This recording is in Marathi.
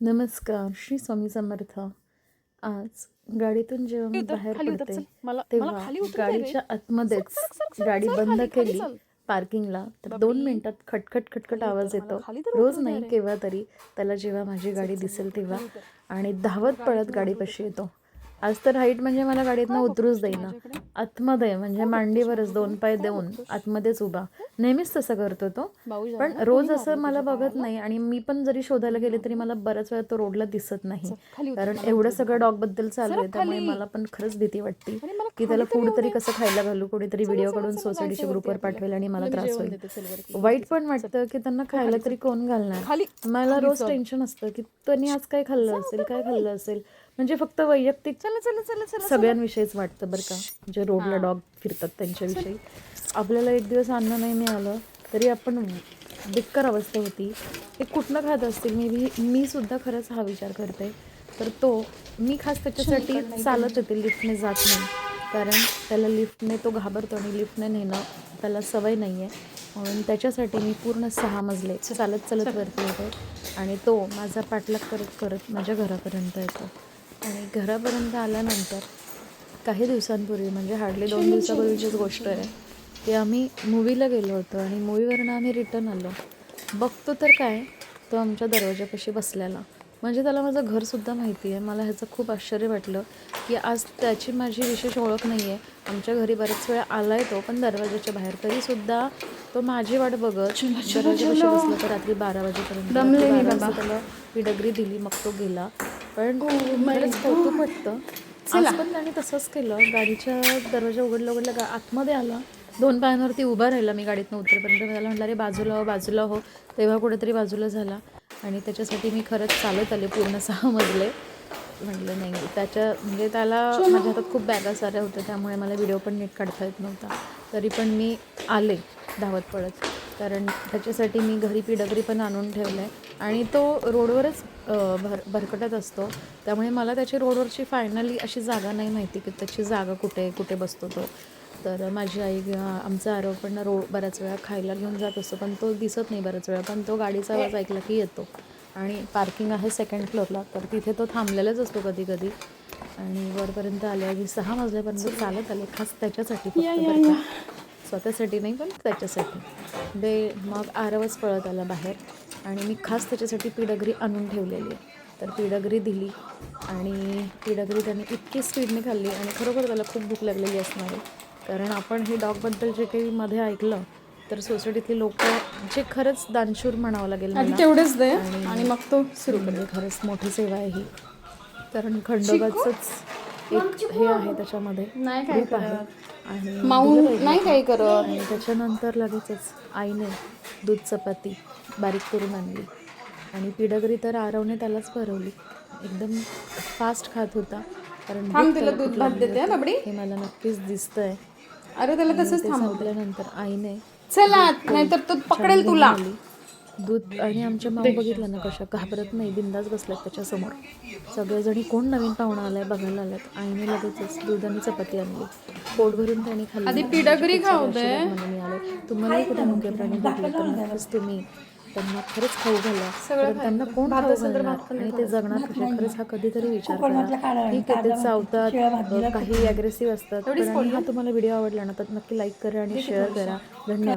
नमस्कार श्री स्वामी समर्थ आज गाडीतून जेव्हा मी बाहेर पडते तेव्हा. गाडीच्या आतमध्येच गाडी बंद केली. पार्किंगला तर. दोन मिनिटात खटखट खटखट आवाज येतो रोज नाही. केव्हा तरी त्याला जेव्हा माझी गाडी दिसेल तेव्हा आणि धावत पळत गाडीपाशी येतो आज तर हाईट म्हणजे मला गाडीतनं उतरूच देईना. आतमध्ये म्हणजे मांडीवरच दोन पाय देऊन आतमध्येच उभा. नेहमीच तसं करतो तो. पण रोज असं मला बघत नाही आणि मी पण जरी शोधायला गेले तरी मला बऱ्याच वेळा तो रोडला दिसत नाही. कारण एवढं सगळं डॉगबद्दल चालू आहे त्यामुळे. मला पण खरंच भीती वाटते की त्याला फूड तरी. कसं खायला घालू? कोणीतरी व्हिडिओ चला, सोसायटीच्या ग्रुपवर पाठवेल आणि मला त्रास होईल. वाईट पण वाटतं की त्यांना खायला तरी कोण घालणार? मला रोज. टेन्शन असतं की त्यांनी आज काय खाल्लं असेल काय खाल्लं असेल? म्हणजे फक्त वैयक्तिक चला चला चला चला सगळ्यांविषयीच वाटतं बरं का. जे रोडला डॉग फिरतात त्यांच्याविषयी. आपल्याला एक दिवस अन्न नाही मिळालं तरी आपण बेकार अवस्था होती. ते कुठनं खात असतील मी भी मी सुद्धा खरंच हा विचार करते. तर तो मी खास त्याच्यासाठी चालत येते लिफ्टने जात नाही. कारण त्याला लिफ्टने तो घाबरतो आणि लिफ्टने नेणं त्याला सवय नाही आहे म्हणून त्याच्यासाठी मी पूर्ण सहा मजले चालत चालत वरती येते आणि तो माझा पाठलाग करत करत माझ्या घरापर्यंत येतो. आणि घरापर्यंत आल्यानंतर काही दिवसांपूर्वी म्हणजे हार्डली दोन दिवसापूर्वीचीच गोष्ट आहे की आम्ही मूवीला गेलो होतो आणि मूवीवरनं आम्ही रिटर्न आलो. बघतो तर काय तो आमच्या दरवाजापाशी बसलेला. म्हणजे त्याला माझं घरसुद्धा माहिती आहे. मला ह्याचं खूप आश्चर्य वाटलं की आज त्याची माझी विशेष ओळख नाही आहे आमच्या घरी बरेच वेळा आला आहे तो पण दरवाजाच्या बाहेर तरीसुद्धा तो माझी वाट बघत दरवाजापाशी बसला तर रात्री बारा वाजेपर्यंत त्याला ही डगरी दिली. मग तो गेला. पण खरंच कौतुक वाटतं आज पण त्याने तसंच केलं. गाडीच्या दरवाजा उघडला उघडला गा आतमध्ये आला. दोन पायांवरती उभा राहिला मी गाडीतनं उतरेपर्यंत. मी त्याला म्हटलं अरे बाजूला हो बाजूला हो. तेव्हा कुठेतरी बाजूला झाला. आणि त्याच्यासाठी मी खरंच चालत आले पूर्ण सहा मजले म्हटलं नाही त्याच्या म्हणजे त्याला माझ्या हातात खूप बॅगा साऱ्या होत्या त्यामुळे मला व्हिडिओ पण नीट काढता येत नव्हता. तरी पण मी आले धावत पळत. कारण त्याच्यासाठी मी घरी पिडगरी पण आणून ठेवलं आहे आणि तो रोडवरच भर भरकटत असतो. त्यामुळे मला त्याची रोडवरची फायनली अशी जागा नाही माहिती की त्याची जागा कुठे आहे, कुठे बसतो तो. तर माझी आई आमचा आरोप पण रोड बऱ्याच वेळा खायला घेऊन जात असतो पण तो दिसत नाही बऱ्याच वेळा. पण तो गाडीचा आवाज ऐकला की येतो. आणि पार्किंग आहे सेकंड फ्लोअरला तर तिथे तो थांबलेलाच असतो कधी कधी आणि वरपर्यंत आले आधी सहा वाजल्यापर्यंत चालत आले खास त्याच्यासाठी. स्वतःसाठी नाही पण त्याच्यासाठी. ते मग आरवच पळत आला बाहेर आणि मी खास त्याच्यासाठी पिडगरी आणून ठेवलेली आहे. तर पिडगरी दिली आणि पिडगरी त्याने इतकी स्पीडने खाल्ली आणि खरोखर त्याला खूप भूक लागलेली असणार आहे. कारण आपण हे डॉगबद्दल जे काही मध्ये ऐकलं तर सोसायटीतली लोक जे खरंच दानशूर म्हणावं लागेल तेवढेच दे आणि मग तो सुरू म्हणजे खरंच मोठी सेवा आहे ही. कारण खंडोबाचंच एक हे आहे त्याच्यामध्ये. नाही काय रूप आहे. आणि माऊन नाही काय करत. आणि त्याच्यानंतर लगेचच आईने दूध चपाती बारीक करून आणली. आणि पिडगरी तर आरवने त्यालाच भरवली. एकदम फास्ट खात होता. कारण थांब तिला त्याला दूध भात देते हा, हे मला नक्कीच दिसतंय. अरे त्याला तसंच संपल्यानंतर आईने चला नाहीतर तो पकडेल तुला. दूध आणि आमच्या माऊ बघितलं ना कशा घाबरत नाही बिंदास बसल्यात त्याच्यासमोर. सगळेजणी कोण नवीन पाहुणा आलाय बघायला आल्यात. आईने लगेचच दूध आणि चपाती आणली. पोट भरून त्यांनी खाल्ली. आधी पिढागरी खाऊ दे. आले. तुम्हालाही कुठे मुख्य प्राणी भेटले तर नक्कीच तुम्ही त्यांना खरंच खाऊ घाला. कारण त्यांना कोण खाऊ घालणार? आणि ते जगणार कसे खरंच हा कधीतरी विचार करा. ठीक आहे ते चावतात. काही अग्रेसिव्ह असतात. हा तुम्हाला व्हिडिओ आवडला ना तर नक्की लाईक करा आणि शेअर करा. धन्यवाद.